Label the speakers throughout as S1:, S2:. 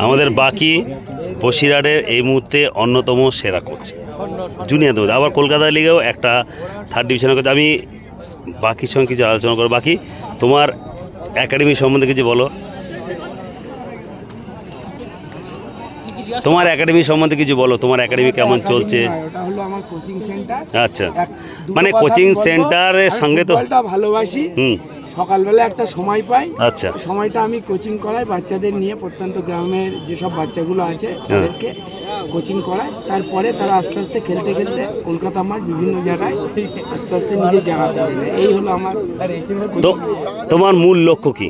S1: আমাদের বাকি বসিরহাটের এই মুহূর্তে অন্যতম সেরা কোচ জুনিয়র দৌড় আবার কলকাতা লিগেও একটা থার্ড ডিভিশনের কোচ। আমি বাকির সঙ্গে কিছু আলোচনা করব। বাকি তোমার একাডেমি সম্বন্ধে কিছু বলো। তোমার একাডেমি সম্বন্ধে কিছু বলো। তোমার একাডেমি কেমন চলছে? আচ্ছা। মানে কোচিং সেন্টারের সঙ্গে তো
S2: ভালোবাসি।
S1: হুম।
S2: সকালবেলা একটা সময় পাই।
S1: আচ্ছা।
S2: সময়টা আমি কোচিং করাই বাচ্চাদের নিয়ে প্রত্যন্ত গ্রামের যেসব বাচ্চাগুলো আছে
S1: হ্যাঁ।
S2: তাদেরকে কোচিং করাই। তারপরে তারা আস্তে আস্তে খেলতে খেলতে কলকাতা মাঠ বিভিন্ন জায়গায় আস্তে আস্তে নিজের জায়গা করবে এই হলো আমার
S1: তোমার মূল লক্ষ্য কি?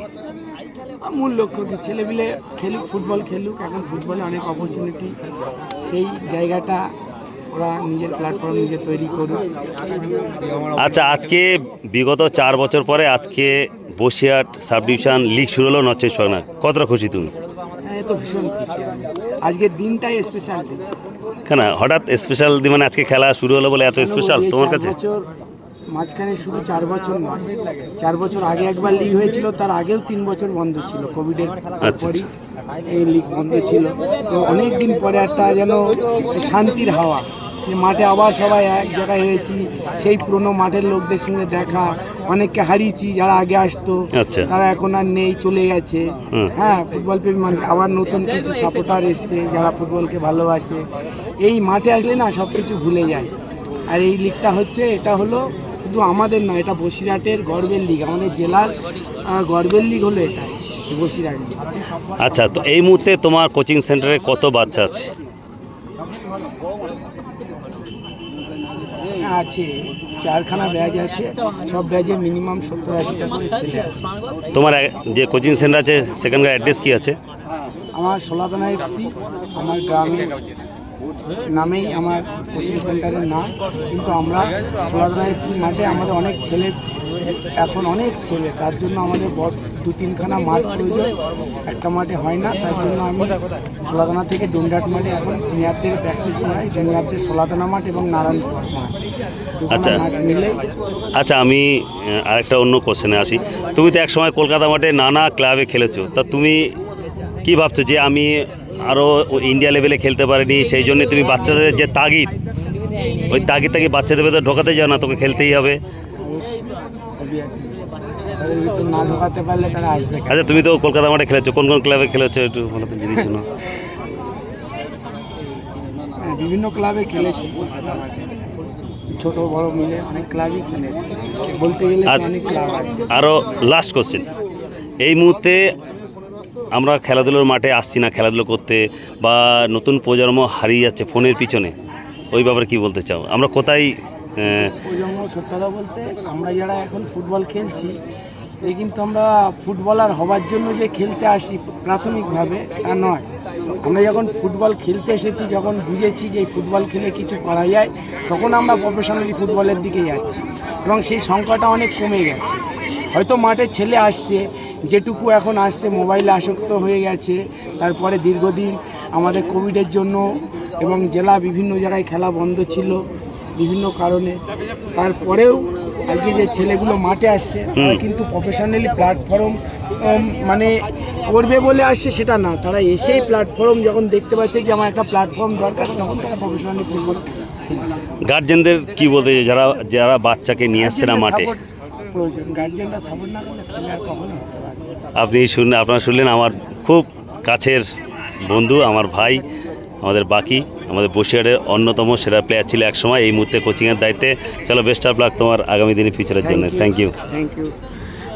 S2: মূল লক্ষ্য কি? ছেলেপিলে খেলুক ফুটবল খেলুক। এখন ফুটবলে অনেক অপরচুনিটি সেই জায়গাটা ওরা নিজের প্ল্যাটফর্ম নিজে তৈরি করুক।
S1: আচ্ছা আজকে বিগত চার বছর পরে আজকে বসিরহাট সাব ডিভিশন লিগ শুরু হলো চব্বিশ পরগনা কতটা খুশি তুমি?
S2: হ্যাঁ তো ভীষণ খুশি আমি। আজকের দিনটাই স্পেশাল দিন।
S1: কেন? হঠাৎ স্পেশাল মানে আজকে খেলা শুরু হলো বলে এত স্পেশাল
S2: এই
S1: তোমার
S2: চার
S1: কাছে?
S2: বছর মাঝখানে শুধু চার বছর নয় চার বছর আগে একবার লিগ হয়েছিল তার আগেও তিন বছর বন্ধ ছিল কোভিডের
S1: আচ্ছা।
S2: পরই। এই লিগ বন্ধ ছিল। তো অনেক দিন পরে একটা যেন শান্তির হাওয়া যে মাঠে আবার সবাই এক জায়গায় হয়েছি সেই পুরনো মাঠের লোকদের সঙ্গে দেখা অনেককে হারিয়েছি যারা আগে আসতো
S1: আচ্ছা।
S2: তারা এখন আর নেই চলে গেছে। হ্যাঁ ফুটবল প্রেমী মানুষ আবার নতুন কিছু সাপোর্টার এসছে যারা ফুটবলকে ভালোবাসে। এই মাঠে আসলে না সব কিছু ভুলে যায়। আর এই লিগটা হচ্ছে এটা হলো শুধু আমাদের নয় এটা বসিরহাটের গর্বের লিগ আমাদের জেলার গর্বের লিগ হলো এটা।
S1: আচ্ছা তো এই মুহূর্তে তোমার কোচিং সেন্টারে কত বাচ্চা আছে?
S2: আছে চারখানা ব্যাচ আছে সব ব্যাচে মিনিমাম সত্তর আশিটা করে ছেলে আছে।
S1: তোমার যে কোচিং সেন্টার আছে সেখানকার অ্যাড্রেস কি আছে?
S2: আমার সোলাদানা এফসি আমার গ্রামের নামেই আমার কোচিং সেন্টারের নাম। কিন্তু আমরা সোলাদানা এফসি মাঠে আমাদের অনেক ছেলে এখন অনেক ছেলে তার জন্য আমাদের বড় দু তিনখানা মাঠ প্রয়োজন। একটা মাঠে হয় না তার জন্য আমি সোলাদানা থেকে ডুমডাট মাঠে এখন সিনিয়রদের প্র্যাকটিস করাই জুনিয়রদের সোলাদানা মাঠ এবং নারায়ণপুর মাঠ।
S1: আচ্ছা। আচ্ছা আমি আরেকটা অন্য কোশ্চেনে আসি। তুমি তো একসময় কলকাতা মাঠে নানা ক্লাবে খেলেছো তা তুমি কি ভাবছ যে আমি আরও ইন্ডিয়া লেভেলে খেলতে পারিনি সেই জন্য তুমি বাচ্চাদের যে তাগিদ ওই তাগিদ তাগিদ বাচ্চাদের ভেতরে ঢোকাতে যাও না তোকে খেলতেই হবে?
S2: অবশ্যই obviously। তাদের ভিতর না ঢোকাতে পারলে তারা আসবে
S1: আচ্ছা তুমি তো কলকাতা মাঠে খেলেছো কোন কোন ক্লাবে খেলেছো একটু যদি শোনো।
S2: হ্যাঁ, বিভিন্ন ক্লাবে খেলেছি। ছোট বড় মিলে অনেক ক্লাবই খেলেছি। বলতে গেলে অনেক ক্লাব আছে।
S1: আরও লাস্ট কোশ্চেন এই মুহূর্তে আমরা খেলাধুলোর মাঠে আসছি না খেলাধুলো করতে বা নতুন প্রজন্ম হারিয়ে যাচ্ছে ফোনের পিছনে ওই ব্যাপারে কি বলতে চাও? আমরা কোথায় আহ,
S2: প্রজন্ম সত্যতা বলতে আমরা যারা এখন ফুটবল খেলছি এই কিন্তু আমরা ফুটবলার হবার জন্য যে খেলতে আসি প্রাথমিকভাবে তা নয়। আমরা যখন ফুটবল খেলতে এসেছি যখন বুঝেছি যে ফুটবল খেলে কিছু করা যায় তখন আমরা প্রফেশনালি ফুটবলের দিকে যাচ্ছি এবং সেই সংখ্যাটা অনেক কমে গেছে। হয়তো মাঠে ছেলে আসছে যেটুকু এখন আসছে মোবাইলে আসক্ত হয়ে গেছে তারপরে দীর্ঘদিন আমাদের কোভিডের জন্য এবং জেলা বিভিন্ন জায়গায় খেলা বন্ধ ছিল। বিভিন্ন কারণে। তারপরেও আজকে যে ছেলেগুলো মাঠে আসছে তারা কিন্তু প্রফেশনালি প্ল্যাটফর্ম মানে করবে বলে আসছে সেটা না। তারা এসেই প্ল্যাটফর্ম যখন দেখতে পাচ্ছে যে আমার একটা প্ল্যাটফর্ম দরকার তখন তারা প্রফেশনালি ফুটবল
S1: গার্জেনদের কি বলতে যারা যারা বাচ্চাকে নিয়ে আসছে না মাঠে?
S2: প্রয়োজন। গার্জেনরা সাপোর্ট না করলে কখনো হতে পারে না।
S1: আপনি শুনলে আপনারা শুনলেন আমার খুব কাছের বন্ধু আমার ভাই আমাদের বাকি। আমাদের বসিরহাটের অন্যতম সেরা প্লেয়ার ছিল একসময় এই মুহূর্তে কোচিংয়ের দায়িত্বে। চলো বেস্ট অফ লাক তোমার আগামী দিনে ফিউচারের জন্য। থ্যাংক ইউ
S2: থ্যাংক ইউ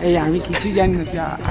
S2: এই আমি কিছুই জানি না